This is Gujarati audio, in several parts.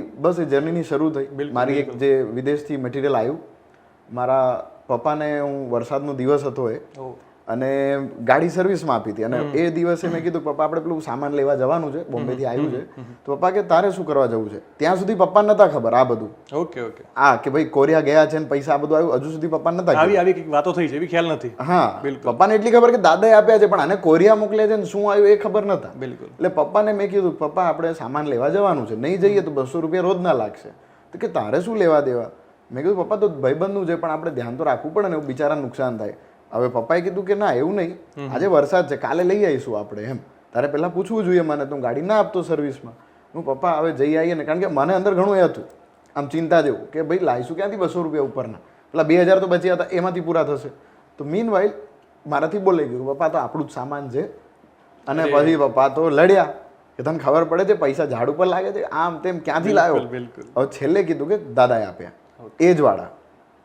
બસ એ જર્નીની શરૂ થઈ. મારી એક જે વિદેશથી મટીરિયલ આવ્યું મારા પપ્પાને હું વરસાદનો દિવસ હતો એ. અને ગાડી સર્વિસમાં આપી હતી. અને એ દિવસે મેં કીધું પપ્પા આપણે પેલું સામાન લેવા જવાનું છે બોમ્બેથી આવ્યું છે. તો પપ્પા કે તારે શું કરવા જવું છે? ત્યાં સુધી પપ્પા નતા ખબર આ બધું. Okay okay. આ કે ભાઈ કોરિયા ગયા છે ને પૈસા આ બધું આવ્યું હજુ સુધી પપ્પા નતા આવી આવી વાતો થઈ છે એવી ખ્યાલ નથી. હા પપ્પાને એટલી ખબર કે દાદાએ આપ્યા છે પણ આને કોરિયા મોકલ્યા છે ને શું આવ્યું એ ખબર નતા. બિલકુલ. એટલે પપ્પાને મેં કીધું પપ્પા આપણે સામાન લેવા જવાનું છે નહીં જઈએ તો બસો રૂપિયા રોજ ના લાગશે. તો કે તારે શું લેવા દેવા? મેં કીધું પપ્પા તો ભાઈબંધનું છે પણ આપણે ધ્યાન તો રાખવું પડે ને એવું બિચારાને નુકસાન થાય. હવે પપ્પાએ કીધું કે ના એવું નહીં. આજે વરસાદ છે કાલે લઈ આવીશું આપણે એમ. તારે પહેલાં પૂછવું જોઈએ મને તું ગાડી ના આપતો સર્વિસમાં હું પપ્પા હવે જઈ આવીએ ને કારણ કે મને અંદર ઘણું એ હતું. આમ ચિંતા જેવું કે ભાઈ લાવીશું ક્યાંથી બસો રૂપિયા ઉપરના? પેલા બે હજાર તો બચ્યા હતા એમાંથી પૂરા થશે. તો મીન વાઇલ મારાથી બોલાઈ ગયું પપ્પા તો આપણું જ સામાન છે. અને પછી પપ્પા તો લડ્યા. કે તને ખબર પડે છે પૈસા ઝાડ ઉપર લાગે છે આમ તેમ ક્યાંથી લાવ્યો? બિલકુલ. હવે છેલ્લે કીધું કે દાદાએ આપ્યા. એ જ વાળા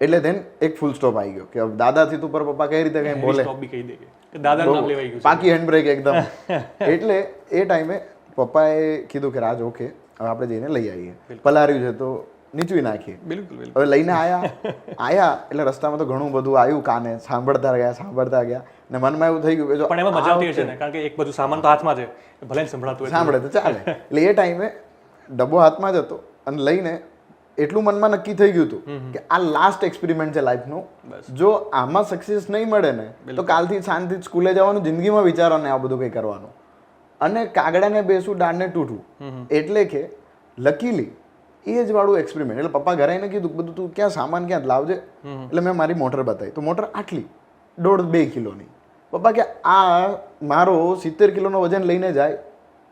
એટલે ધેન એક ફૂલ સ્ટોપ આવી ગયો કે દાદાથી તું પર પપ્પા કઈ રીતે કઈ બોલે? સ્ટોપ બી કહી દે કે દાદા નામ લેવાઈ ગયું પાકી હેન્ડ બ્રેક એકદમ. એટલે એ ટાઈમે પપ્પાએ કીધું કે રાજ ઓકે હવે આપણે જઈને લઈ આવીએ. પલાર્યું છે તો નીચવી નાખીએ. બિલકુલ હવે લઈને આયા. આયા એટલે રસ્તામાં તો ઘણું બધું આવ્યું કાને સાંભળતા ગયા સાંભળતા ગયા. ને મનમાં એવું થઈ ગયું કે જો પણ એમાં મજા આવતી હશે ને કારણ કે એક બધું સામાન તો હાથમાં છે. ભલે સંભળાતું સાંભળે તો ચાલે. એટલે એ ટાઈમે ડબ્બો હાથમાં જ હતો અને લઈને એટલું મનમાં નક્કી થઈ ગયું હતું કે આ લાસ્ટ એક્સપેરિમેન્ટ છે લાઈફનું જો આમાં સક્સેસ નહીં મળે ને તો કાલથી શાંતિ સ્કૂલે જવાનું જિંદગીમાં વિચારો ને આ બધું કંઈ કરવાનું. અને કાગડાને બેસું દાંડને તૂટવું એટલે કે લકીલી એ જ વાળું એક્સપેરિમેન્ટ એટલે પપ્પા ઘરે આવીને કીધું બધું તું ક્યાં સામાન ક્યાં લાવજે? એટલે મેં મારી મોટર બતાવી. તો મોટર આટલી દોઢ બે કિલોની. પપ્પા કે આ મારો સિત્તેર કિલોનો વજન લઈને જાય.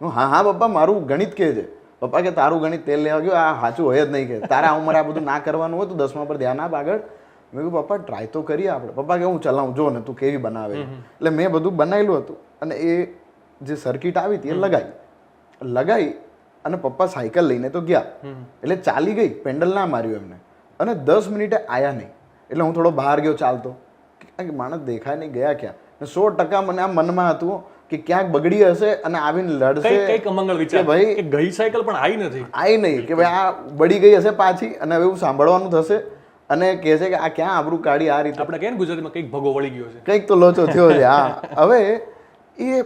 હા હા પપ્પા મારું ગણિત કહે છે પપ્પા કે તારું ગણિત તેલ લેવા ગયો આ સાચું હોય જ નહીં કે. તારા ઉંમરે આ બધું ના કરવાનું હોય તો દસમા પર ધ્યાન આપ આગળ. મેં કીધું પપ્પા ટ્રાય તો કરીએ આપણે. પપ્પા કે હું ચલાવું જો ને તું કેવી બનાવે. એટલે મેં બધું બનાવેલું હતું અને એ જે સર્કિટ આવી હતી એ લગાવી લગાવી અને પપ્પા સાયકલ લઈને તો ગયા. એટલે ચાલી ગઈ પેન્ડલ ના માર્યું એમને. અને દસ મિનિટે આયા નહીં. એટલે હું થોડો બહાર ગયો ચાલતો. માણસ દેખાય નહીં ગયા ક્યાં? સો ટકા મને આ મનમાં હતું કે ક્યાંક બગડી હશે અને આવીને લડશે. કંઈક અમંગળ વિચાર? કે ભાઈ- કે ગઈ સાયકલ પણ આવી નથી. આઈ નહીં કે ભાઈ આ બળી ગઈ હશે પાછી અને હવે એવું સાંભળવાનું થશે અને કહે છે કે આ ક્યાં આબરૂ કાઢી આ રીતે. આપણે કહે ગુજરાતીમાં કંઈક ભગો વળી ગયો છે. કંઈક તો લોચો થયો છે હા. હવે એ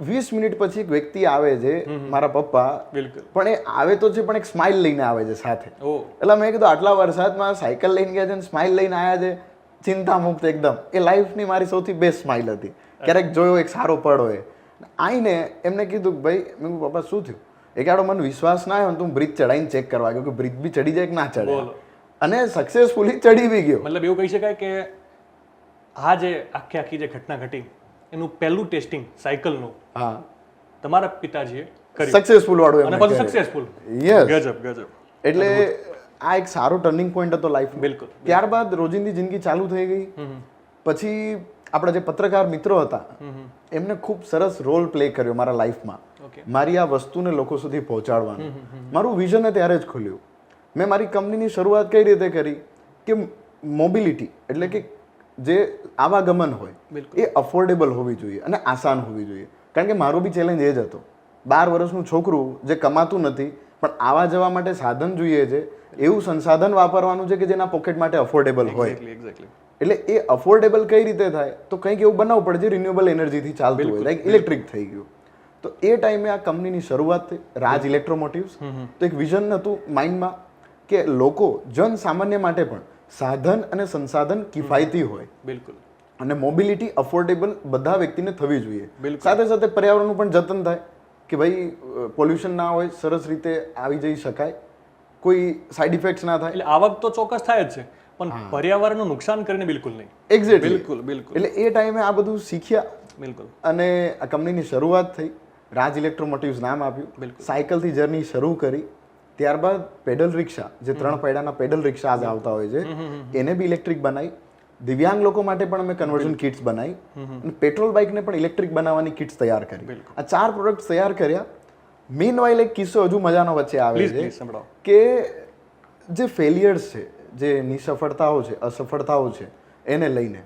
વીસ મિનિટ પછી એક વ્યક્તિ આવે છે મારા પપ્પા. બિલકુલ. પણ એ આવે તો છે પણ એક સ્માઇલ લઈને આવે છે સાથે. એટલે મેં કીધું આટલા વરસાદમાં સાયકલ લઈને ગયા છે સ્માઇલ લઈને આવ્યા છે ચિંતા મુક્ત એકદમ. એ લાઈફની મારી સૌથી બેસ્ટ સ્માઇલ હતી. ક્યારેક જોયો એક સારો પડ હોય. આવીને એમને કીધું કે ભાઈ મેં પપ્પા શું થયું? એક આડો મને વિશ્વાસ ના આવ્યો તું બ્રિજ ચડાઈને ચેક કરવા ગયો કે બ્રિજ બી ચડી જાય કે ના ચડે. અને સક્સેસફુલી ચડી બી ગયો. મતલબ એવું કહી શકાય કે આ જે આખી આખી જે ઘટના ઘટી એનું પહેલું ટેસ્ટિંગ સાયકલનું હા. તમારા પિતાજીએ સક્સેસફુલ વાળું અને પછી સક્સેસફુલ યસ ગજબ ગજબ. એટલે આ એક સારો ટર્નિંગ પોઈન્ટ હતો લાઈફ બિલકુલ ત્યારબાદ રોજિંદી જિંદગી ચાલુ થઈ ગઈ. પછી આપણા જે પત્રકાર મિત્રો હતા એમને ખૂબ સરસ રોલ પ્લે કર્યો મારા લાઈફમાં મારી આ વસ્તુને લોકો સુધી પહોંચાડવાનું. મારું વિઝન ત્યારે જ ખુલ્યું. મેં મારી કંપનીની શરૂઆત કઈ રીતે કરી? કે મોબિલિટી એટલે કે જે આવાગમન હોય એ અફોર્ડેબલ હોવી જોઈએ અને આસાન હોવી જોઈએ. કારણ કે મારો બી ચેલેન્જ એ જ હતો. બાર વર્ષનું છોકરું જે કમાતું નથી પણ આવા જવા માટે સાધન જોઈએ છે એવું સંસાધન વાપરવાનું છે કે જેના પોકેટ માટે અફોર્ડેબલ હોય. એટલે એ અફોર્ડેબલ કઈ રીતે થાય? તો કંઈક એવું બનાવવું પડે જે રિન્યુએબલ એનર્જીથી ચાલતું હોય લાઈક ઇલેક્ટ્રિક થઈ ગયું. તો એ ટાઈમે આ કંપનીની શરૂઆત થઈ રાજ ઇલેક્ટ્રોમોટિવ્સ તો એક વિઝન હતું માઇન્ડમાં કે લોકો જન સામાન્ય માટે પણ સાધન અને સંસાધન કિફાયતી હોય. બિલકુલ. અને મોબિલિટી અફોર્ડેબલ બધા વ્યક્તિને થવી જોઈએ. સાથે સાથે પર્યાવરણનું પણ જતન થાય કે ભાઈ પોલ્યુશન ના હોય સરસ રીતે આવી જઈ શકાય. કોઈ સાઈડ ઇફેક્ટ્સ ના થાય. એટલે આવક તો ચોક્કસ થાય જ છે. પણ પર્યાવરણનું નુકસાન કરીને બિલકુલ નહીં. એક્ઝેક્ટલી બિલકુલ બિલકુલ. એટલે એ ટાઈમે આ બધું શીખ્યા બિલકુલ. અને આ કંપનીની શરૂઆત થઈ. રાજ ઇલેક્ટ્રોમોટિવ્સ નામ આપ્યું. બિલકુલ. સાયકલથી જર્ની શરૂ કરી. ત્યારબાદ પેડલ રિક્ષા જે ત્રણ પૈડાના પેડલ રિક્ષા આજે આવતા હોય છે એને બી ઇલેક્ટ્રિક બનાવી. દિવ્યાંગ લોકો માટે પણ અમે કન્વર્ઝન કિટ્સ બનાવી. અને પેટ્રોલ બાઇકને પણ ઇલેક્ટ્રિક બનાવવાની કિટ્સ તૈયાર કરી. આ ચાર પ્રોડક્ટ તૈયાર કર્યા. મીન વાઇલ એક કિસ્સો હજુ મજાનો વચ્ચે આવે છે કે જે ફેલિયર્સ છે જે નિસફળતાઓ છે અસફળતાઓ છે એને લઈને.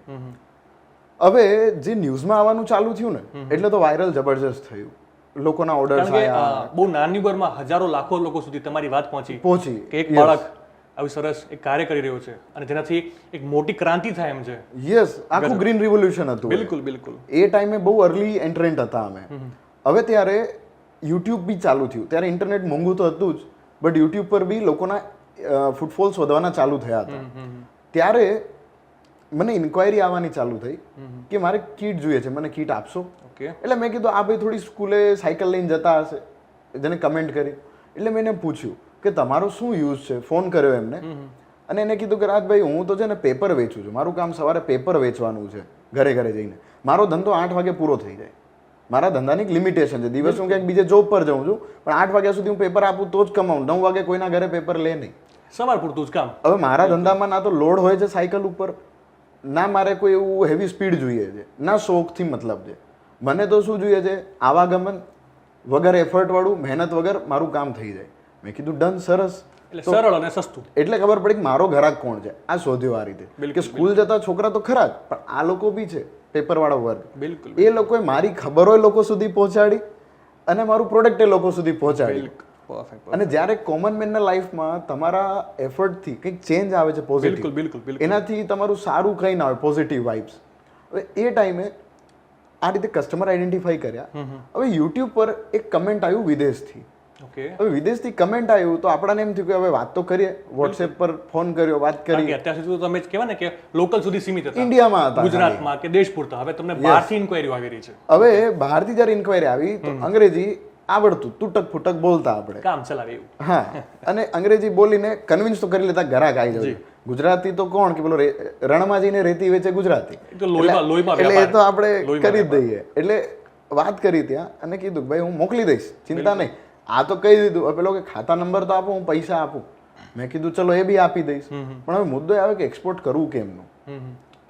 હવે જે ન્યૂઝમાં આવવાનું ચાલુ થયું ને એટલે તો વાયરલ જબરજસ્ત થયું. લોકોના ઓર્ડર્સ આવ્યા બહુ નાની ઉંમરમાં હજારો લાખો લોકો સુધી તમારી વાત પહોંચી. પહોંચી. કે એક બાળક આવી સરસ એક કાર્ય કરી રહ્યો છે અને જેનાથી એક મોટી ક્રાંતિ થાય એમ છે. યસ આખું ગ્રીન રિવોલ્યુશન હતું બિલકુલ બિલકુલ. એ ટાઈમે બહુ અર્લી એન્ટ્રન્ટ હતા અમે. હવે ત્યારે યુટ્યુબ બી ચાલુ થયું. ત્યારે ઇન્ટરનેટ મોંઘું તો હતું જ બટ યુટ્યુબ પર બી લોકોના ફૂટફોલ શોધવાના ચાલુ થયા હતા. ત્યારે મને ઇન્ક્વાયરી આવવાની ચાલુ થઈ કે મારે કીટ જોઈએ છે મને કીટ આપશો? એટલે મેં કીધું આ ભાઈ થોડી સ્કૂલે સાયકલ લઈને જતા હશે. જેને કમેન્ટ કરી. એટલે મેં એને પૂછ્યું કે તમારો શું યુઝ છે? ફોન કર્યો એમને. અને એને કીધું કે રાજભાઈ હું તો છે ને પેપર વેચું છું. મારું કામ સવારે પેપર વેચવાનું છે ઘરે ઘરે જઈને. મારો ધંધો આઠ વાગે પૂરો થઈ જાય. મારા ધંધાની એક લિમિટેશન છે. દિવસ હું ક્યાંક બીજે જોબ પર જાઉં છું પણ આઠ વાગ્યા સુધી હું પેપર આપું તો જ કમાઉં. નવ વાગે કોઈના ઘરે પેપર લે નહીં. સવાર પૂરતું જ કામ. હવે મારા ધંધામાં ના તો લોડ હોય છે સાયકલ ઉપર. ના મારે કોઈ એવું હેવી સ્પીડ જોઈએ છે. ના શોખથી મતલબ છે. મને તો શું જોઈએ છે? આવાગમન વગર એફર્ટવાળું મહેનત વગર મારું કામ થઈ જાય. મેં કીધું ડન સરસ. એટલે સરળ અને સસ્તું. એટલે ખબર પડી કે મારો ઘરાક કોણ છે? આ શોધ્યો આ રીતે. કે સ્કૂલ જતા છોકરા તો ખરા જ પણ આ લોકો બી છે પેપરવાળો વર્ગ. બિલકુલ એ લોકોએ મારી ખબરો લોકો સુધી પહોંચાડી અને મારું પ્રોડક્ટ એ લોકો સુધી પહોંચાડી. પરફેક્ટ અને જ્યારે કોમન મેનના લાઈફમાં તમારા એફર્ટથી કંઈક ચેન્જ આવે છે પોઝિટિવ બિલકુલ બિલકુલ બિલકુલ. એનાથી તમારું સારું કંઈ ના આવે પોઝિટિવ વાઇબ્સ હવે એ ટાઈમે આ રીતે કસ્ટમર આઈડેન્ટિફાઈ કર્યા. હવે યુટ્યુબ પર એક કમેન્ટ આવ્યું વિદેશથી. ઓકે હવે વિદેશથી કમેન્ટ આવ્યું તો આપણાને એમ થયું કે હવે વાત તો કરીએ. વોટ્સએપ પર ફોન કર્યો વાત કરી. અત્યાર સુધી તમે જ કહેવાય ને કે લોકલ સુધી સીમિત હતા. ઇન્ડિયામાં હતા ગુજરાતમાં કે દેશ પૂરતા હવે તમને બહારથી ઇન્ક્વાયરીઓ આવી રહી છે. હવે બહારથી જ્યારે ઇન્ક્વાયરી આવી તો અંગ્રેજી આવડતું તૂટક ફૂટક બોલતા આપણે. કામ ચલાવે એવું. હા અને અંગ્રેજી બોલીને કન્વિન્સ તો કરી લેતા ગ્રાહક આવી જવું ગુજરાતી તો કોણ કે પેલો રણમાં જઈને રેતી વેચે ગુજરાતી? એટલે એ તો આપણે કરી દઈએ. એટલે વાત કરી ત્યાં અને કીધું ભાઈ હું મોકલી દઈશ. ચિંતા નહીં. આ તો કહી દીધું. પેલો કે ખાતા નંબર તો આપો હું પૈસા આપું. મેં કીધું ચલો એ બી આપી દઈશ. પણ હવે મુદ્દો આવે કે એક્સપોર્ટ કરવું કેમનું.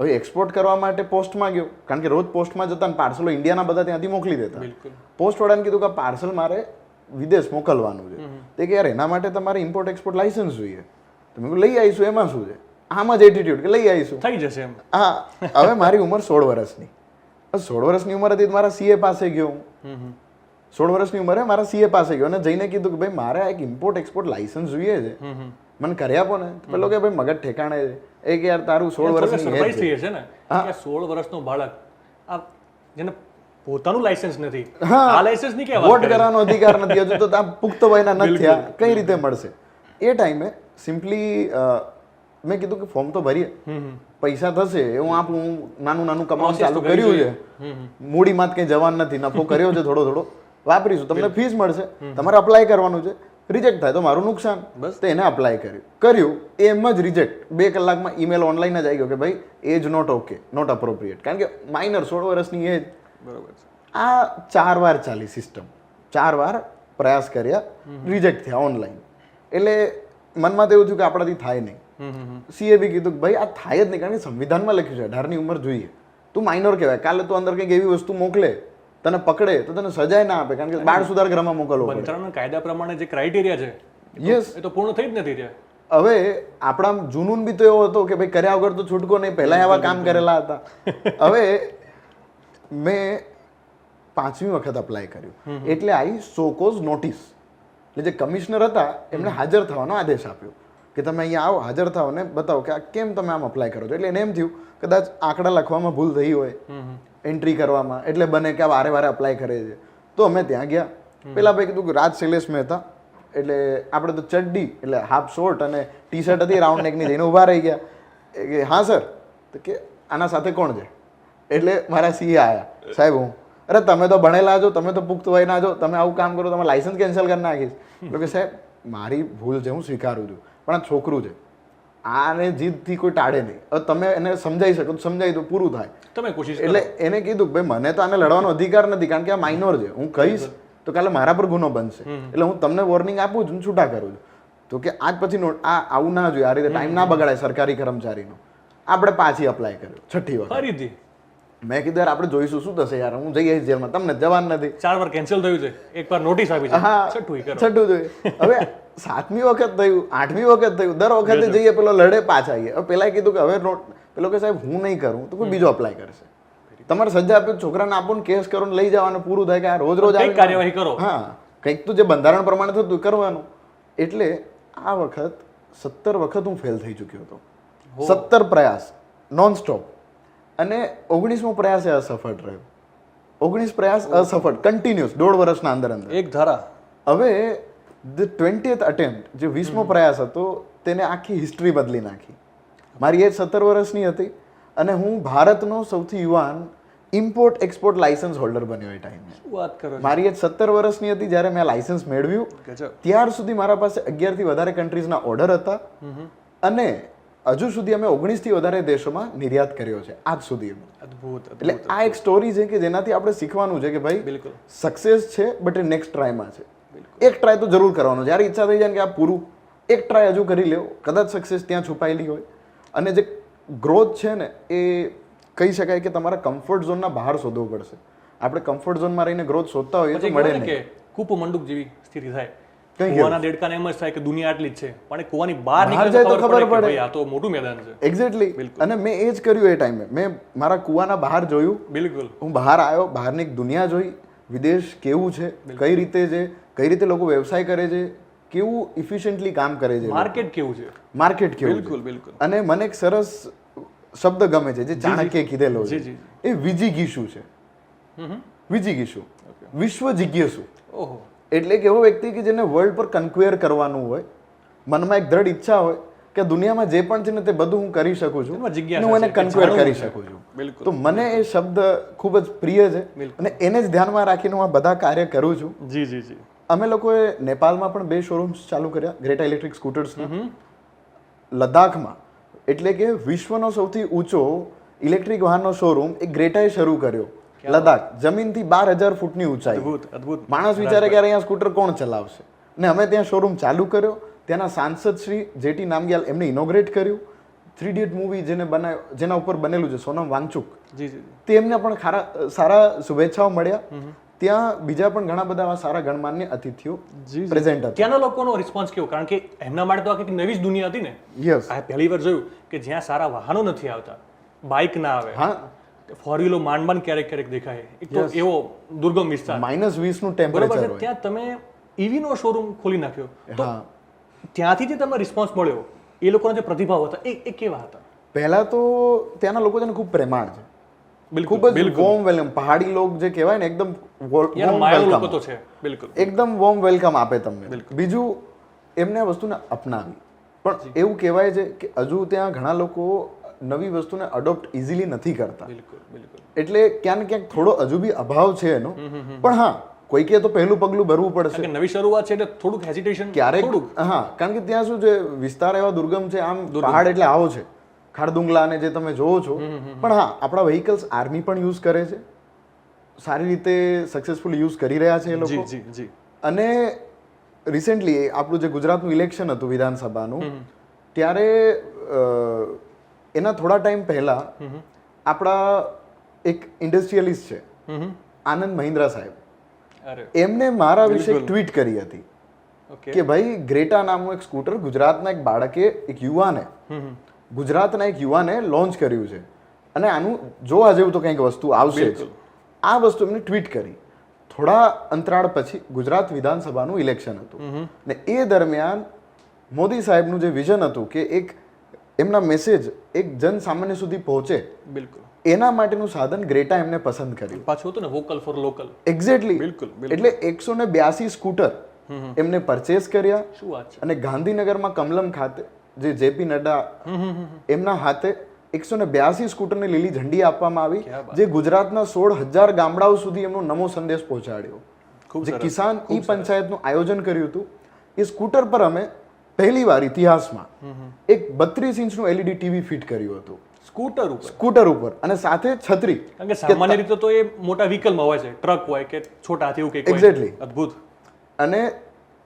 હવે એક્સપોર્ટ કરવા માટે પોસ્ટમાં ગયો. કારણ કે રોજ પોસ્ટમાં જતા ને પાર્સલો ઇન્ડિયાના બધા ત્યાંથી મોકલી દેતા. પોસ્ટવાળાને પોસ્ટ વાળાને કીધું કે પાર્સલ મારે વિદેશ મોકલવાનું છે. તે કે યાર એના માટે તમારે ઇમ્પોર્ટ એક્સપોર્ટ લાઇસન્સ જોઈએ. તો મેં લઈ આવીશું એમાં શું છે? આમાં જ એટીટ્યુડ કે લઈ આવીશું. થઈ જશે એમ. હા હવે મારી ઉંમર સોળ વર્ષની. સોળ વર્ષની ઉંમર હતી મારા સીએ પાસે ગયો હું. સોળ વર્ષની ઉંમરે મારા સીએ પાસે ગયો અને જઈને કીધું કે ભાઈ મારે એક ઇમ્પોર્ટ એક્સપોર્ટ લાઇસન્સ જોઈએ છે. મને કરી આપો ને. પેલો કે ભાઈ મગજ ઠેકાણે છે. એક યાર તારું સોળ વર્ષની સરપ્રાઈઝ age છે. ને. કે સોળ વર્ષનો બાળક આ જેને પોતાનું લાયસન્સ નથી. આ લાયસન્સની કે વોટ કરવાનો અધિકાર નથી હજુ તો ત્યાં પુખ્ત વયના નથી થયા. કઈ રીતે મળશે? એ ટાઈમે સિમ્પલી મેં કીધું કે ફોર્મ તો ભરીએ. પૈસા થશે. એવું હું આપું હું નાનું નાનું કમાવાનું ચાલુ કર્યું છે. મૂડી માત મૂડીમાં જ કંઈ જવાન નથી. નફો કર્યો છે થોડો થોડો. વાપરીશું. તમને ફીસ મળશે. તમારે અપ્લાય કરવાનું છે. રિજેક્ટ થાય તો મારું નુકસાન. બસ. તો એને અપ્લાય કર્યું. કર્યું. એમ જ રિજેક્ટ બે કલાકમાં ઈમેલ ઓનલાઈન જ આવી ગયો કે ભાઈ age not okay not appropriate કારણ કે માઇનર સોળ વર્ષની એજ બરોબર છે. આ ચાર વાર ચાલી સિસ્ટમ ચાર વાર પ્રયાસ કર્યા રિજેક્ટ થયા ઓનલાઈન એટલે મનમાં તો એવું થયું કે આપણાથી થાય નહીં. સીએ બી કીધું કે ભાઈ આ થાય જ નહીં કારણ કે સંવિધાનમાં લખ્યું છે અઢારની ઉંમર જોઈએ. તું માઇનર કહેવાય. કાલે તું અંદર કંઈક એવી વસ્તુ મોકલે તને પકડે તો તને સજાય ના આપે કારણ કે બાળ સુધાર ગૃહમાં મોકલવો બંધારણના કાયદા પ્રમાણે જે ક્રાઇટેરિયા છે યસ એ તો પૂર્ણ થઈ જ નથી ત્યાં હવે આપણા જુનૂન બી તો એવો હતો કે ભાઈ કર્યા વગર તો છૂટકો નહીં પહેલા એવા કામ કરેલા હતા. હવે મેં પાંચમી વખત અપ્લાય કર્યું. એટલે આવી સોકોઝ નોટિસ એટલે જે કમિશનર હતા એમણે હાજર થવાનો આદેશ આપ્યો કે તમે અહીંયા આવો હાજર થાઓ ને બતાવો કે આ કેમ તમે આમ અપ્લાય કરો છો? એટલે એને એમ થયું કદાચ આંકડા લખવામાં ભૂલ થઈ હોય. એન્ટ્રી કરવામાં. એટલે બને કે આ વારે વારે અપ્લાય કરે છે. તો અમે ત્યાં ગયા. પેલા ભાઈ કીધું કે રાજ શૈલેષ મહેતા. એટલે આપણે તો ચડ્ડી, એટલે હાફ શોર્ટ અને ટી શર્ટ હતી રાઉન્ડ નેકની જઈને ઊભા રહી ગયા. કે, હા સર તો કે, આના સાથે કોણ છે? એટલે મારા સીએ આવ્યા સાહેબ, હું. અરે, તમે તો ભણેલા છો, તમે તો પુખ્ત વયના છો, તમે આવું કામ કરો તમે લાઇસન્સ કેન્સલ કરી નાખીશ. કે, સાહેબ, મારી ભૂલ છે, હું સ્વીકારું છું. પણ આ છોકરું છે. આને જીદથી કોઈ ટાળે નહીં. હવે તમે એને સમજાવી શકો તો સમજાવી દો પૂરું થાય. તમે કોશિશ એટલે એને કીધું કે ભાઈ મને તો આને લડવાનો અધિકાર નથી કારણ કે આ માઇનોર છે. હું કહીશ તો કાલે મારા પર ગુનો બનશે. એટલે હું તમને વોર્નિંગ આપું છું છૂટા કરું છું. તો કે આજ પછી નો આ આવું ના જોઈએ. આ રીતે ટાઈમ ના બગાડાય સરકારી કર્મચારીનો. આપણે પાછી અપ્લાય કર્યો છઠ્ઠી વખત. ફરીથી? મેં કીધું યાર આપણે જોઈશું શું થશે યાર? હું જઈ આવીશ જેલમાં. તમને જવાનું નથી. ચાર વાર કેન્સલ થયું છે. એક વાર નોટિસ આવી છે. હા છઠ્ઠું જોઈએ હવે સાતમી વખત થયું આઠમી વખત થયું દર વખતે જઈએ પેલો લડે પાછા આવીએ. હવે પેલા કીધું કે હવે નોટ પેલો કે સાહેબ હું નહીં કરું. તો કોઈ બીજો અપ્લાય કરશે. તમારે સજા આપ્યું છોકરાને આપો ને કેસ કરો ને લઈ જવાનું પૂરું થાય કે આ રોજ રોજ કાર્યવાહી કરો. હા. કંઈક તો જે બંધારણ પ્રમાણે થતું કરવાનું. એટલે આ વખત સત્તર વખત હું ફેલ થઈ ચૂક્યો હતો. સત્તર પ્રયાસ નોન સ્ટોપ અને ઓગણીસમો પ્રયાસ એ અસફળ રહ્યો. ઓગણીસ પ્રયાસ અસફળ કન્ટિન્યુઅસ દોઢ વર્ષના અંદર અંદર. એક ધારા. હવે ધ ટ્વેન્ટીએથ અટેમ્પ્ટ જે વીસમો પ્રયાસ હતો તેને આખી હિસ્ટ્રી બદલી નાખી. મારી એજ સત્તર વર્ષની હતી અને હું ભારતનો સૌથી યુવાન ઇમ્પોર્ટ એક્સપોર્ટ લાયસન્સ હોલ્ડર બન્યો એ ટાઈમે વાત કરો? મારી એજ સત્તર વર્ષની હતી જ્યારે મેં લાયસન્સ મેળવ્યું. ત્યાર સુધી મારા પાસે અગિયારથી વધારે કન્ટ્રીઝના ઓર્ડર હતા. અને હજુ સુધી અમે ઓગણીસથી વધારે દેશોમાં નિર્યાત કર્યો છે આજ સુધી અદ્ભુત. એટલે આ એક સ્ટોરી છે કે જેનાથી આપણે શીખવાનું છે કે ભાઈ બિલકુલ. સક્સેસ છે બટ એ નેક્સ્ટ ટ્રાયમાં છે. એક ટ્રાય તો જરૂર કરવાનો જ્યારે ઈચ્છા થઈ જાય કે આ પૂરું. એક ટ્રાય હજુ કરી લેવો કદાચ સક્સેસ ત્યાં છુપાયેલી હોય. અને જે ગ્રોથ છે ને એ કહી શકાય કે તમારા કમ્ફર્ટ ઝોનના બહાર શોધવો પડશે. આપણે કમ્ફર્ટ ઝોનમાં રહીને ગ્રોથ શોધતા હોઈએ તો મળે નહીં. કે કૂપ મંડુક જેવી સ્થિતિ થાય. કુવાના દેડકાને એમ જ થાય કે દુનિયા આટલી જ છે. પણ કુવાની બહાર નીકળે જાય તો ખબર પડે આ તો મોટું મેદાન છે. એક્ઝેક્ટલી અને મેં એ જ કર્યું એ ટાઈમે. મેં મારા કુવાના બહાર જોયું. બિલકુલ. હું બહાર આવ્યો બહારની દુનિયા જોઈ. વિદેશ કેવું છે? કઈ રીતે છે? કઈ રીતે લોકો વ્યવસાય કરે છે? કેવું ઇફિશિયન્ટલી કામ કરે છે? માર્કેટ કેવું છે? માર્કેટ કેવું બિલકુલ બિલકુલ. અને મને એક સરસ શબ્દ ગમે છે જે ચાણક્ય કીધેલો છે. એ વિજિગીષુ છે. વિજિગીષુ વિશ્વ જિજ્ઞાસુ. ઓહો. એટલે એક એવો વ્યક્તિ કે જેને વર્લ્ડ પર કન્ક્વેર કરવાનું હોય મનમાં એક દ્રઢ ઈચ્છા હોય કે દુનિયામાં જે પણ છે ને તે બધું હું કરી શકું છું હું એને કન્ક્વેર કરી શકું છું. બિલકુલ. તો મને એ શબ્દ ખૂબ જ પ્રિય છે અને એને જ ધ્યાનમાં રાખીને હું આ બધા કાર્ય કરું છું. જી જી જી. અમે લોકોએ નેપાળમાં પણ બે શોરૂમ્સ ચાલુ કર્યા ગ્રેટા ઇલેક્ટ્રિક સ્કૂટર્સ લદ્દાખમાં. એટલે કે વિશ્વનો સૌથી ઊંચો ઇલેક્ટ્રિક વાહનનો શોરૂમ એ ગ્રેટાએ શરૂ કર્યો. લદ્દાખ જમીનથી બાર હજાર ફૂટની ઊંચાઈ. અદભુત અદભુત. માણસ વિચારે કે અહીંયા સ્કૂટર કોણ ચલાવશે? ને અમે ત્યાં શોરૂમ ચાલુ કર્યો. ત્યાંના સાંસદ શ્રી જેટી નામગ્યાલ એમને ઇનોગ્રેટ કર્યું. થ્રી ડિયટ મૂવી જેને બનાવ્યો જેના ઉપર બનેલું છે સોનમ વાંગચુક. જી જી તેમને પણ ખારા સારા શુભેચ્છાઓ મળ્યા. ત્યાં બીજા પણ ઘણા બધા આવા સારા ગણમાન્ય અતિથિઓ પ્રેઝન્ટ હતા. ત્યાંના લોકોનો રિસ્પોન્સ કેવો? કારણ કે એમના માટે તો આ કંઈક નવી જ દુનિયા હતી ને. યસ આ પહેલી વાર જોયું કે જ્યાં સારા વાહનો નથી આવતા બાઇક ના આવે. હા. ફોર વ્હીલો માંડ માંડ ક્યારેક ક્યારેક દેખાય. એક તો એવો દુર્ગમ વિસ્તાર. માઇનસ વીસનું બરોબર ટેમ્પરેચર હોય. ત્યાં તમે ઈવી નો શોરૂમ ખોલી નાખ્યો. તો ત્યાંથી જે તમને રિસ્પોન્સ મળ્યો એ લોકોના જે પ્રતિભાવ હતા એ એ કેવા હતા? પહેલા તો ત્યાંના લોકો છે ને ખૂબ પ્રેમાળ છે. બિલકુલ ખૂબ જ વોર્મ વેલકમ પહાડી લોક જે કહેવાય ને એકદમ વોર્મ. લોકો તો છે બિલકુલ. એકદમ વોર્મ વેલકમ આપે તમને. બીજું એમને આ વસ્તુને અપનાવી. પણ એવું કહેવાય છે કે હજુ ત્યાં ઘણા લોકો નવી વસ્તુને અડોપ્ટ ઇઝીલી નથી કરતા. બિલકુલ બિલકુલ. એટલે ક્યાંક ક્યાંક થોડો હજુ બી અભાવ છે એનો. પણ હા કોઈકે તો પહેલું પગલું ભરવું પડશે. નવી શરૂઆત છે એટલે થોડુંક હેઝિટેશન ક્યારેક હા કારણ કે ત્યાં શું છે વિસ્તાર એવા દુર્ગમ છે આમ પહાડ એટલે આવો છે. ખાડદુંગલા અને જે તમે જોવો છો. પણ હા આપણા વ્હીકલ્સ આર્મી પણ યુઝ કરે છે. સારી રીતે સક્સેસફુલ યુઝ કરી રહ્યા છે એ લોકો. અને રિસેન્ટલી આપણું જે ગુજરાતનું ઇલેક્શન હતું વિધાનસભાનું ત્યારે એના થોડા ટાઈમ પહેલા આપણા એક ઇન્ડસ્ટ્રીયલિસ્ટ છે. આનંદ મહિન્દ્રા સાહેબ. એમને મારા વિશે ટ્વીટ કરી હતી કે ભાઈ ગ્રેટા નામનું એક સ્કૂટર ગુજરાતના એક બાળકે એક યુવાને ગુજરાતના એક યુવાને લોન્ચ કર્યું છે. અને આનું જોવા જેવું તો કંઈક વસ્તુ આવશે જ. આ વસ્તુ એમને ટ્વીટ કરી. થોડા અંતરાળ પછી ગુજરાત વિધાનસભાનું ઇલેક્શન હતું. ને એ દરમિયાન મોદી સાહેબનું જે વિઝન હતું કે એક એમના મેસેજ એક જન સામાન્ય સુધી પહોંચે. બિલકુલ. એના માટેનું સાધન ગ્રેટા એમને પસંદ કર્યું. પાછું હતું ને વોકલ ફોર લોકલ એક્ઝેક્ટલી બિલકુલ એટલે એકસો ને બ્યાસી સ્કૂટર એમને પરચેસ કર્યા. શું વાત છે. અને ગાંધીનગરમાં કમલમ ખાતે જે જેપી નડ્ડા એમના હાથે એકસો ને બ્યાસી સ્કૂટરને લીલી ઝંડી આપવામાં આવી જે ગુજરાતના સોળ હજાર ગામડાઓ સુધી એમનો નમો સંદેશ પહોંચાડ્યો. ખૂબ જે કિસાન ઈ પંચાયતનું આયોજન કર્યું હતું. એ સ્કૂટર પર અમે પહેલી વાર ઇતિહાસમાં એક બત્રીસ ઇંચનું એલઈડી ટીવી ફિટ કર્યું હતું. સ્કૂટર ઉપર? સ્કૂટર ઉપર. અને સાથે છત્રી. કારણ કે સામાન્ય રીતે તો એ મોટા વ્હીકલમાં હોય છે. ટ્રક હોય કે છોટા હાથી એવું કંઈક એક્ઝેક્ટલી અદ્ભુત. અને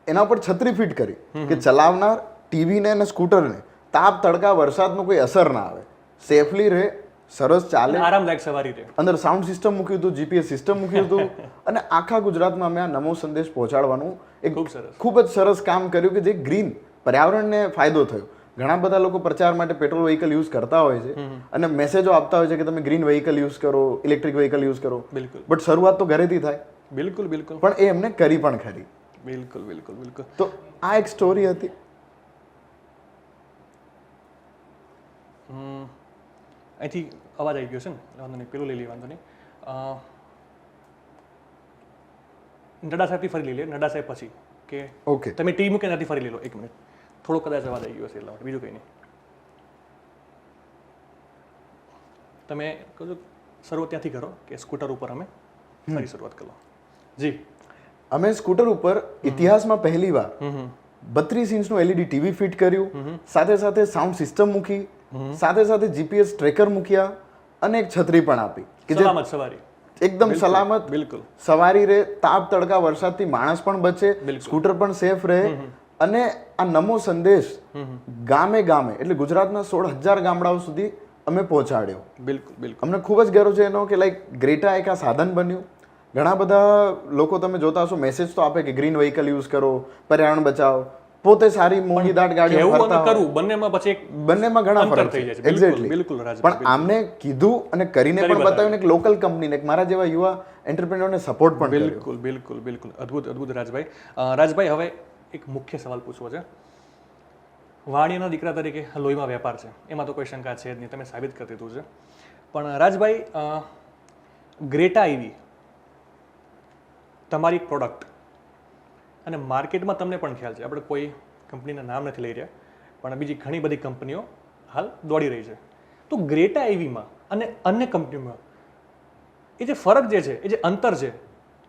એના ઉપર છત્રી ફિટ કરી કે ચલાવનાર ટીવીને અને સ્કૂટરને તાપ તડકા વરસાદનો કોઈ અસર ના આવે. સેફલી રહે સરસ ચાલે. આરામદાયક સવારી રહે. અંદર સાઉન્ડ સિસ્ટમ મૂક્યું હતું જીપીએસ સિસ્ટમ મૂક્યું હતું. અને આખા ગુજરાતમાં અમે આ નમો સંદેશ પહોંચાડવાનું એક ખૂબ સરસ. ખૂબ જ સરસ કામ કર્યું કે જે ગ્રીન પર્યાવરણને ફાયદો થયો. ઘણા બધા લોકો પ્રચાર માટે પેટ્રોલ વ્હીકલ યુઝ કરતા હોય છે અને મેસેજો આપતા હોય છે કે તમે ગ્રીન વ્હીકલ યુઝ કરો ઇલેક્ટ્રિક વ્હીકલ યુઝ કરો. બિલકુલ. બટ શરૂઆત તો ઘરેથી થાય. બિલકુલ બિલકુલ. પણ એ એમને કરી પણ ખરી. બિલકુલ બિલકુલ બિલકુલ. તો આ એક સ્ટોરી હતી. અહીંથી અવાજ આવી ગયો છે ને? વાંધો નહીં પેલું લઈ લઈએ વાંધો નહીં. નડા સાહેબથી ફરી લઈ લે નડા સાહેબ પછી કે ઓકે તમે ટી મૂકે ત્યાંથી ફરી લઈ લો એક મિનિટ. થોડો કદાચ અવાજ આવી ગયો હશે એટલા માટે. બીજું કંઈ નહીં. તમે કહો શરૂઆત ત્યાંથી કરો કે સ્કૂટર ઉપર અમે સારી શરૂઆત કરો? જી. અમે સ્કૂટર ઉપર ઇતિહાસમાં પહેલી વાર બત્રીસ ઇંચનું એલઈડી ટીવી ફિટ કર્યું. સાથે સાથે સાઉન્ડ સિસ્ટમ મૂકી. સાથે સાથે જીપીએસ ટ્રેકર મૂક્યા અને એક છત્રી પણ આપી. કે સલામત સવારી. એકદમ સલામત. બિલકુલ. સવારી રહે તાપ તડકા વરસાદથી માણસ પણ બચે. સ્કૂટર પણ સેફ રહે. અને આ નમો સંદેશ ગામે ગામે એટલે ગુજરાતના સોળ હજાર ગામડાઓ સુધી અમે પહોંચાડ્યો. બિલકુલ બિલકુલ. અમને ખૂબ જ ગર્વ છે એનો કે લાઈક ગ્રેટા એક આ સાધન બન્યું. ઘણા બધા લોકો તમે જોતા હશો મેસેજ તો આપે કે ગ્રીન વ્હીકલ યુઝ કરો પર્યાવરણ બચાવો. પોતે સારી મોંઘી દાટ ગાડીઓ અને ફરતા. કરવું બંનેમાં પછી એક બંનેમાં ઘણા ફરક થઈ જાય એક્ઝેક્ટલી બિલકુલ, રાજભાઈ, પણ આમને કીધું અને કરીને પણ બતાવ્યું. એક લોકલ કંપનીને એક મારા જેવા યુવા એન્ટરપ્રેન્યોરને સપોર્ટ પણ બિલકુલ બિલકુલ બિલકુલ. અદ્ભુત અદ્ભુત રાજભાઈ. રાજભાઈ હવે એક મુખ્ય સવાલ પૂછવો છે. વાણિયાના દીકરા તરીકે લોહીમાં વેપાર છે. એમાં તો કોઈ શંકા છે જ નહીં. તમે સાબિત કરી દીધું છે. પણ રાજભાઈ ગ્રેટા આવી તમારી પ્રોડક્ટ અને માર્કેટમાં તમને પણ ખ્યાલ છે. આપણે કોઈ કંપનીના નામ નથી લઈ રહ્યા, પણ બીજી ઘણી બધી કંપનીઓ હાલ દોડી રહી છે. તો ગ્રેટા એવીમાં અને અન્ય કંપનીઓમાં એ જે ફરક જે છે, એ જે અંતર છે,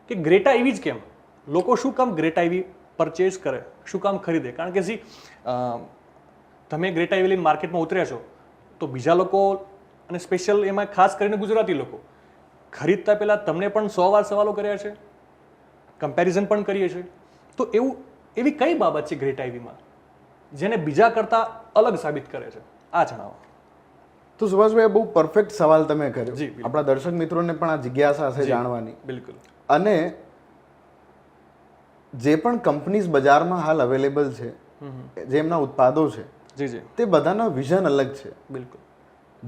કે ગ્રેટા એવી જ કેમ? લોકો શું કામ ગ્રેટા એવી પરચેઝ કરે શું કામ ખરીદે? કારણ કે સી તમે ગ્રેટા એવી માર્કેટમાં ઉતર્યા છો તો બીજા લોકો અને સ્પેશિયલ એમાં ખાસ કરીને ગુજરાતી લોકો ખરીદતા પહેલાં તમને પણ સો વાર સવાલો કર્યા છે કમ્પેરિઝન પણ કરીએ છીએ તો એવું એવી કઈ બાબત છે ગ્રેટ આઈવીમાં જેને બીજા કરતાં અલગ સાબિત કરે છે? આ જણાવો. તો સુભાષભાઈ બહુ પરફેક્ટ સવાલ તમે કર્યો. આપણા દર્શક મિત્રોને પણ આ જિજ્ઞાસા હશે જાણવાની. બિલકુલ. અને જે પણ કંપનીઝ બજારમાં હાલ અવેલેબલ છે જે એમના ઉત્પાદો છે જી જી. તે બધાના વિઝન અલગ છે. બિલકુલ.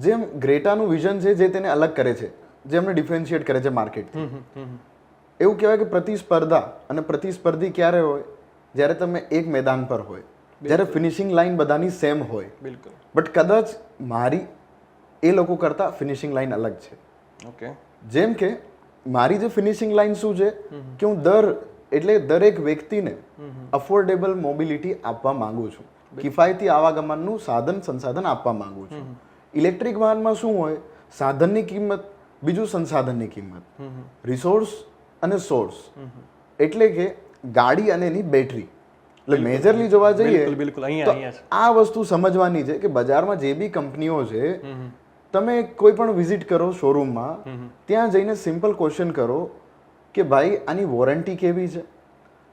જેમ ગ્રેટાનું વિઝન છે જે તેને અલગ કરે છે જે એમને ડિફરન્શિએટ કરે છે માર્કેટ. એવું કહેવાય કે પ્રતિસ્પર્ધા અને પ્રતિસ્પર્ધી ક્યારે હોય? જ્યારે તમે એક મેદાન પર હોય. જ્યારે ફિનિશિંગ લાઇન બધાની સેમ હોય. બિલકુલ. બટ કદાચ મારી એ લોકો કરતાં ફિનિશિંગ લાઈન અલગ છે. ઓકે જેમ કે મારી જે ફિનિશિંગ લાઈન શું છે? કે હું દર એટલે દરેક વ્યક્તિને અફોર્ડેબલ મોબિલિટી આપવા માંગુ છું. કિફાયતી આવાગમનનું સાધન સંસાધન આપવા માંગુ છું. ઇલેક્ટ્રિક વાહનમાં શું હોય? સાધનની કિંમત બીજું સંસાધનની કિંમત. રિસોર્સ અને સોર્સ એટલે કે ગાડી અને એની બેટરી એટલે મેજરલી જોવા જઈએ બિલકુલ આ વસ્તુ સમજવાની છે કે બજારમાં જે બી કંપનીઓ છે તમે કોઈ પણ વિઝિટ કરો શોરૂમમાં ત્યાં જઈને સિમ્પલ ક્વેશ્ચન કરો કે ભાઈ આની વોરંટી કેવી છે?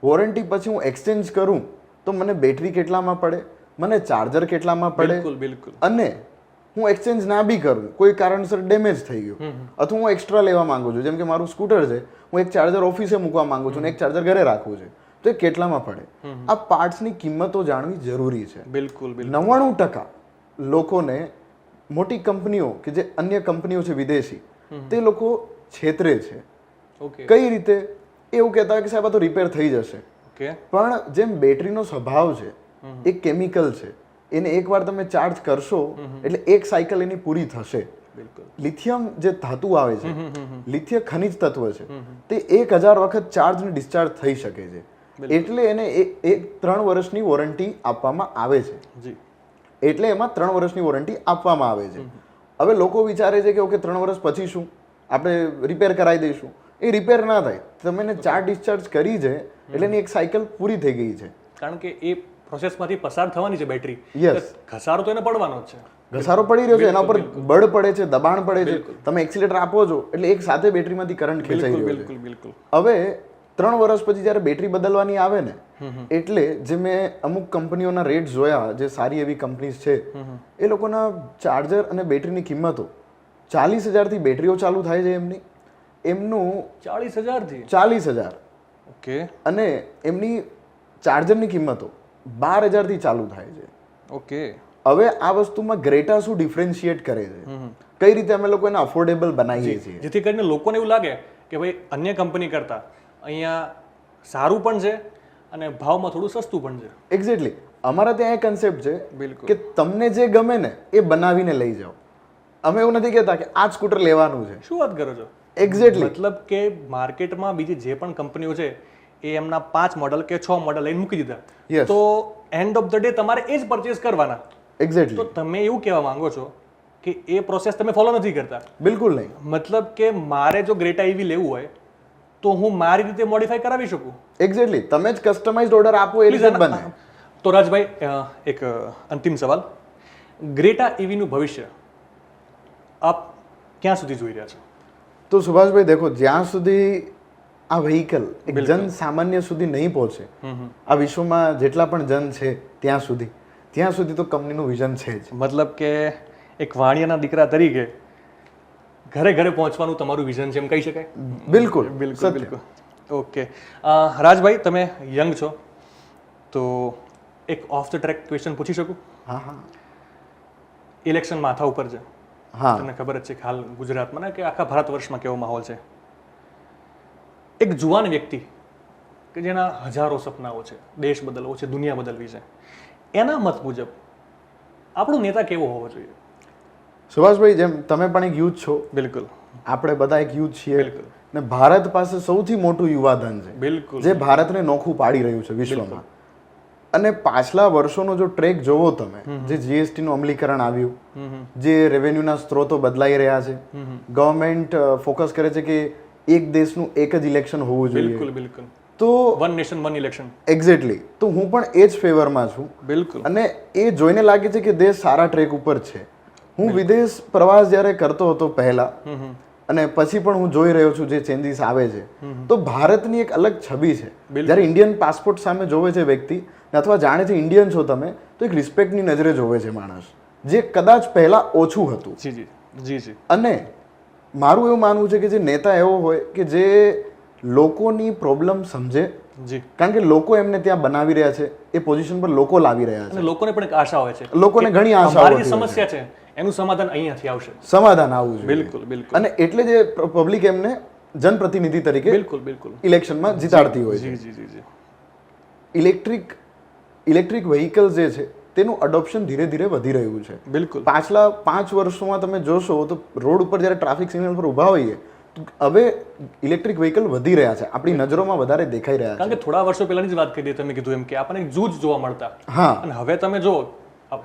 વોરંટી પછી હું એક્સચેન્જ કરું તો મને બેટરી કેટલામાં પડે? મને ચાર્જર કેટલામાં પડે? બિલકુલ બિલકુલ. અને હું એક્સચેન્જ ના બી કરું. કોઈ કારણસર ડેમેજ થઈ ગયું. અથવા હું એક્સ્ટ્રા લેવા માંગુ છું. જેમ કે મારું સ્કૂટર છે હું એક ચાર્જર ઓફિસે મૂકવા માંગુ છું ને એક ચાર્જર ઘરે રાખવું છે. તો એ કેટલામાં પડે? આ પાર્ટ્સની કિંમતો જાણવી જરૂરી છે. બિલકુલ નવ્વાણું ટકા લોકોને મોટી કંપનીઓ કે જે અન્ય કંપનીઓ છે વિદેશી તે લોકો છેતરે છે. કઈ રીતે? એવું કહેતા હોય કે સાહેબ આ તો રિપેર થઈ જશે. પણ જેમ બેટરીનો સ્વભાવ છે એ કેમિકલ છે એને એકવાર તમે ચાર્જ કરશો એટલે એક સાયકલ એની પૂરી થશે. લિથિયમ જે ધાતુ આવે છે લિથિયમ ખનિજ તત્વ છે તે એક હજાર વખત ચાર્જ ને ડિસ્ચાર્જ થઈ શકે છે. એટલે એને એક ત્રણ વર્ષની વોરંટી આપવામાં આવે છે. એટલે એમાં ત્રણ વર્ષની વોરંટી આપવામાં આવે છે. હવે લોકો વિચારે છે કે ઓકે ત્રણ વર્ષ પછી શું? આપણે રિપેર કરાવી દઈશું. એ રિપેર ના થાય. તમે એને ચાર ડિસ્ચાર્જ કરી છે એટલે એની એક સાયકલ પૂરી થઈ ગઈ છે. કારણ કે એ પ્રોસેસમાંથી પસાર થવાની છે બેટરી યસ ઘસારો તો એને પડવાનો જ છે. ઘસારો પડી રહ્યો છે એના ઉપર બળ પડે છે દબાણ પડે છે. તમે એક્સિલેટર આપો છો એટલે એક સાથે બેટરીમાંથી કરંટ ખેંચાઈ રહ્યો છે. બિલકુલ બિલકુલ. હવે ત્રણ વર્ષ પછી જ્યારે બેટરી બદલવાની આવે ને એટલે જે મેં અમુક કંપનીઓના રેટ જોયા જે સારી એવી કંપનીઝ છે એ લોકોના ચાર્જર અને બેટરીની કિંમતો ચાલીસ હજારથી બેટરીઓ ચાલુ થાય છે એમની. એમનું ચાલીસ હજારથી ચાલીસ હજાર. ઓકે. અને એમની ચાર્જરની કિંમતો બાર હજારથી ચાલુ થાય છે. ઓકે. હવે આ વસ્તુમાં ગ્રેટા શું ડિફરન્શિએટ કરે છે? કઈ રીતે અમે લોકો એને અફોર્ડેબલ બનાવીએ છીએ? જેથી કરીને લોકોને એવું લાગે કે ભાઈ અન્ય કંપની કરતાં અહીંયા સારું પણ છે અને ભાવમાં થોડું સસ્તું પણ છે. એક્ઝેક્ટલી અમારા ત્યાં એ કન્સેપ્ટ છે બિલકુલ. કે તમને જે ગમે ને એ બનાવીને લઈ જાઓ. અમે એવું નથી કહેતા કે આ સ્કૂટર લેવાનું છે. શું વાત કરો છો? એક્ઝેક્ટલી મતલબ કે માર્કેટમાં બીજી જે પણ કંપનીઓ છે એ એમના પાંચ મોડલ કે છ મોડલ લઈને મૂકી દીધા. તો એન્ડ ઓફ ધ ડે તમારે એ જ પરચેસ કરવાના. તો તમે એવું કહેવા માંગો છો કે એ પ્રોસેસ તમે ફોલો નથી કરતા. બિલકુલ નહીં. મતલબ કે મારે જો ગ્રેટા ઈવી લેવું હોય તો હું મારી રીતે મોડિફાઈ કરાવી શકું? એક્ઝેક્ટલી તમે જ કસ્ટમાઇઝ ઓર્ડર આપો એ રીતે બને. તો રાજભાઈ એક અંતિમ સવાલ. ગ્રેટા ઈવીનું ભવિષ્ય આપ ક્યાં સુધી જોઈ રહ્યા છો? તો સુભાષભાઈ દેખો જ્યાં સુધી આ વ્હીકલ એક જન સામાન્ય સુધી નહીં પહોંચે આ વિશ્વમાં જેટલા પણ જન છે ત્યાં સુધી ત્યાં સુધી તો કંપનીનું વિઝન છે જ. મતલબ કે એક વાણિયાના દીકરા તરીકે ઘરે ઘરે પહોંચવાનું તમારું વિઝન છે એમ કહી શકાય? બિલકુલ બિલકુલ બિલકુલ. ઓકે. રાજભાઈ તમે યંગ છો તો એક ઓફ ધ ટ્રેક ક્વેશ્ચન પૂછી શકું? હા હા. ઇલેક્શન માથા ઉપર છે. તમને ખબર જ છે કે હાલ ગુજરાતમાં ને કે આખા ભારત વર્ષમાં કેવો માહોલ છે? એક જુવાન વ્યક્તિ કે જેના હજારો સપનાઓ છે દેશ બદલવો છે દુનિયા બદલવી છે એના મત મુજબ આપણો નેતા કેવો હોવો જોઈએ? સુભાષભાઈ જેમ તમે પણ એક યુથ છો બિલકુલ. આપણે બધા એક યુથ છીએ બિલકુલ. ને ભારત પાસે સૌથી મોટું યુવાધન છે બિલકુલ. જે ભારતને નોખું પાડી રહ્યું છે વિશ્વમાં. અને પાછલા વર્ષોનો જો ટ્રેક જોવો તમે જે જીએસટી નું અમલીકરણ આવ્યું જે રેવન્યુના સ્ત્રોતો બદલાઈ રહ્યા છે ગવર્મેન્ટ ફોકસ કરે છે કે એક દેશનું એક જ ઇલેક્શન હોવું જોઈએ. બિલકુલ બિલકુલ. તો one nation one election exactly તો હું પણ એ જ ફેવરમાં છું. બિલકુલ. અને એ જોઈને લાગે છે કે દેશ સારા ટ્રેક ઉપર છે. હું વિદેશ પ્રવાસ જ્યારે કરતો હતો પહેલા અને પછી પણ હું જોઈ રહ્યો છું જે ચેન્જીસ આવે છે તો ભારતની એક અલગ છબી છે. જ્યારે ઇન્ડિયન પાસપોર્ટ સામે જોવે છે વ્યક્તિ ને અથવા જાણે છે ઇન્ડિયન છો તમે તો એક રિસ્પેક્ટની નજરે જોવે છે માણસ જે કદાચ પહેલાં ઓછું હતું. જી જી જી જી. અને મારું એવું માનવું છે કે જે નેતા એવો હોય કે જે લોકોની પ્રોબ્લેમ સમજે જી. કારણ કે લોકો એમને ત્યાં બનાવી રહ્યા છે એ પોઝિશન પર લોકો લાવી રહ્યા છે. લોકોને પણ એક આશા હોય છે લોકોને ઘણી આશા હોય. સમસ્યા છે એનું સમાધાન અહીંયાથી આવશે. સમાધાન આવવું જોઈએ. બિલકુલ બિલકુલ. અને એટલે જે પબ્લિક એમને જનપ્રતિનિધિ તરીકે બિલકુલ બિલકુલ. ઇલેક્શનમાં જીતાડતી હોય છે. જી જી જી. જી ઇલેક્ટ્રિક ઇલેક્ટ્રિક વ્હીકલ જે છે તેનું અડોપ્શન ધીરે ધીરે વધી રહ્યું છે. બિલકુલ. પાછલા પાંચ વર્ષોમાં તમે જોશો તો રોડ ઉપર જ્યારે ટ્રાફિક સિગ્નલ પર ઊભા હોઈએ તો હવે ઇલેક્ટ્રિક વ્હીકલ વધી રહ્યા છે. આપણી નજરોમાં વધારે દેખાઈ રહ્યા કારણ કે થોડા વર્ષો પહેલાની જ વાત કરી તમે કીધું એમ કે આપણને જૂજ જોવા મળતા. હા. અને હવે તમે જો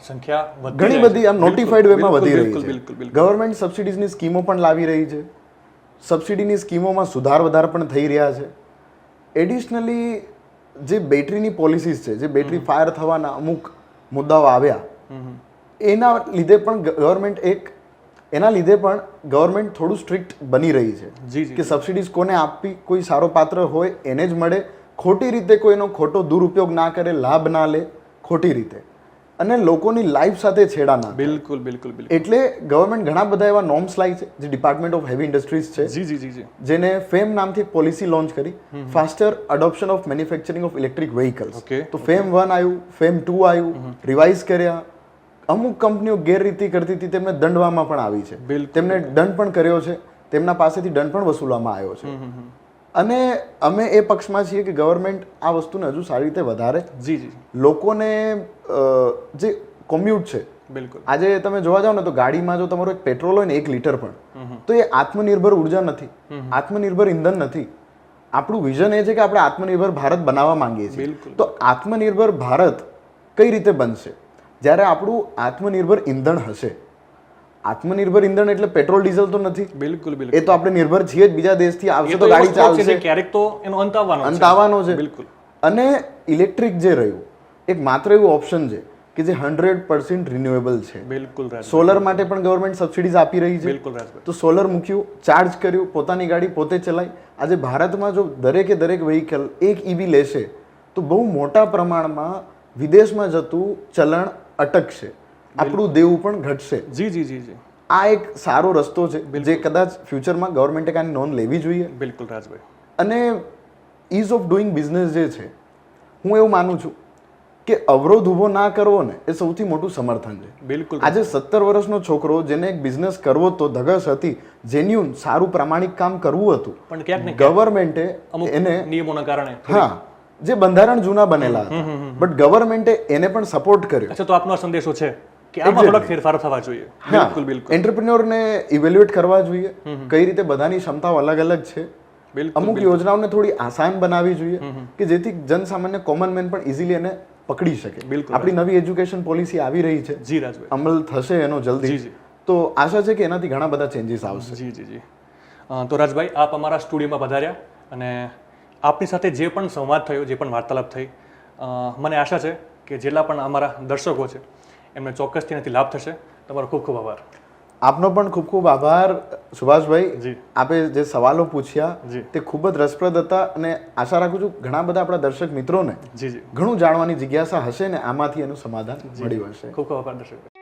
સંખ્યા ઘણી બધી આમ નોટિફાઈડ વેમાં વધી રહી છે. બિલકુલ ગવર્મેન્ટ સબસિડીઝની સ્કીમો પણ લાવી રહી છે. સબસિડીની સ્કીમોમાં સુધાર વધાર પણ થઈ રહ્યા છે. એડિશનલી જે બેટરીની પોલિસીસ છે જે બેટરી ફાયર થવાના અમુક મુદ્દાઓ આવ્યા એના લીધે પણ ગવર્મેન્ટ એક એના લીધે પણ ગવર્મેન્ટ થોડું સ્ટ્રિક્ટ બની રહી છે. કે સબસિડીઝ કોને આપવી કોઈ સારો પાત્ર હોય એને જ મળે ખોટી રીતે કોઈનો ખોટો દુરુપયોગ ના કરે લાભ ના લે ખોટી રીતે. અને લોકોની લાઈફ સાથે છેડા ના બિલકુલ બિલકુલ બિલકુલ. એટલે ગવર્મેન્ટ ઘણા બધા એવા નોર્મ્સ લાઈ છે જે ડિપાર્ટમેન્ટ ઓફ હેવી ઇન્ડસ્ટ્રીઝ છે. જી જી જી જેને ફેમ નામથી એક પોલિસી લોન્ચ કરી. Faster adoption of manufacturing of electric vehicles તો ફેમ વન આવ્યું ફેમ ટુ આવ્યું રિવાઇઝ કર્યા. અમુક કંપનીઓ ગેરરીતિ કરતી હતી તેમને દંડવામાં પણ આવી છે. તેમને દંડ પણ કર્યો છે. તેમના પાસેથી દંડ પણ વસૂલવામાં આવ્યો છે. અને અમે એ પક્ષમાં છીએ કે ગવર્મેન્ટ આ વસ્તુને હજુ સારી રીતે વધારે. જી જી લોકોને જે કોમ્યુટ છે બિલકુલ. આજે તમે જોવા જાવ ને તો ગાડીમાં જો તમારો એક પેટ્રોલ હોય ને એક લીટર પણ તો એ આત્મનિર્ભર ઊર્જા નથી આત્મનિર્ભર ઇંધન નથી. આપણું વિઝન એ છે કે આપણે આત્મનિર્ભર ભારત બનાવવા માંગીએ છીએ. તો આત્મનિર્ભર ભારત કઈ રીતે બનશે? જ્યારે આપણું આત્મનિર્ભર ઇંધણ હશે આત્મનિર્ભર ઇંધણ એટલે પેટ્રોલ ડીઝલ તો નથી. બિલકુલ બિલકુલ. એ તો આપણે નિર્ભર છીએ જ બીજા દેશથી. આવશે તો ગાડી ચાલશે. ક્યારેક તો એનો અંત આવવાનો અંત આવવાનો છે. બિલકુલ. અને ઇલેક્ટ્રિક જે રહ્યું એક માત્ર એવું ઓપ્શન છે કે જે હંડ્રેડ પર્સન્ટ રિન્યુએબલ છે. બિલકુલ સોલર માટે પણ ગવર્મેન્ટ સબસિડીઝ આપી રહી છે. બિલકુલ તો સોલર મૂક્યું ચાર્જ કર્યું પોતાની ગાડી પોતે ચલાવી. આજે ભારતમાં જો દરેકે દરેક વ્હીકલ એક ઈવી લેશે તો બહુ મોટા પ્રમાણમાં વિદેશમાં જતું ચલણ અટકશે. આપણું દેવું પણ ઘટશે. જી જી જી જી. આ એક સારો રસ્તો છે જે કદાચ ફ્યુચરમાં ગવર્મેન્ટે કાંઈ નોંધ લેવી જોઈએ. બિલકુલ રાજભાઈ. અને ઇઝ ઓફ ડુઈંગ બિઝનેસ જે છે હું એવું માનું છું કે અવરોધ ઊભો ના કરવો ને એ સૌથી મોટું સમર્થન છે. બિલકુલ. આજે સત્તર વર્ષનો છોકરો જેને એક બિઝનેસ કરવો તો ધગસ હતી જેન્યુન સારું પ્રામાણિક કામ કરવું હતું પણ ક્યાંક ગવર્મેન્ટે એને નિયમોના કારણે હા જે બંધારણ જૂના બનેલા હતા. બટ ગવર્મેન્ટે એને પણ સપોર્ટ કર્યો. અચ્છા તો આપનો સંદેશો છે. કે આમાં થોડાક ફેરફાર થવા જોઈએ. બિલકુલ બિલકુલ. એન્ટરપ્રિન્યોરને ઇવેલ્યુએટ કરવા જોઈએ. કઈ રીતે બધાની ક્ષમતાઓ અલગ અલગ છે. અમુક યોજનાઓને થોડી આસાન બનાવવી જોઈએ કે જેથી જનસામાન્ય કોમન મેન પણ ઇઝીલી એને પકડી શકે. બિલકુલ. આપણી નવી એજ્યુકેશન પોલિસી આવી રહી છે. જી રાજભાઈ. અમલ થશે એનો જલ્દી. તો આશા છે કે એનાથી ઘણા બધા ચેન્જીસ આવશે. જી જી જી. તો રાજભાઈ આપ અમારા સ્ટુડિયોમાં પધાર્યા અને આપની સાથે જે પણ સંવાદ થયો જે પણ વાર્તાલાપ થઈ મને આશા છે કે જેટલા પણ અમારા દર્શકો છે એમને ચોક્કસથી એનાથી લાભ થશે. તમારો ખૂબ ખૂબ આભાર. આપનો પણ ખૂબ ખૂબ આભાર સુભાષભાઈ. જી. આપે જે સવાલો પૂછ્યા જી. તે ખૂબ જ રસપ્રદ હતા અને આશા રાખું છું ઘણા બધા આપણા દર્શક મિત્રોને જી જી. ઘણું જાણવાની જિજ્ઞાસા હશે ને આમાંથી એનું સમાધાન મળ્યું હશે. ખૂબ ખૂબ આભાર દર્શક.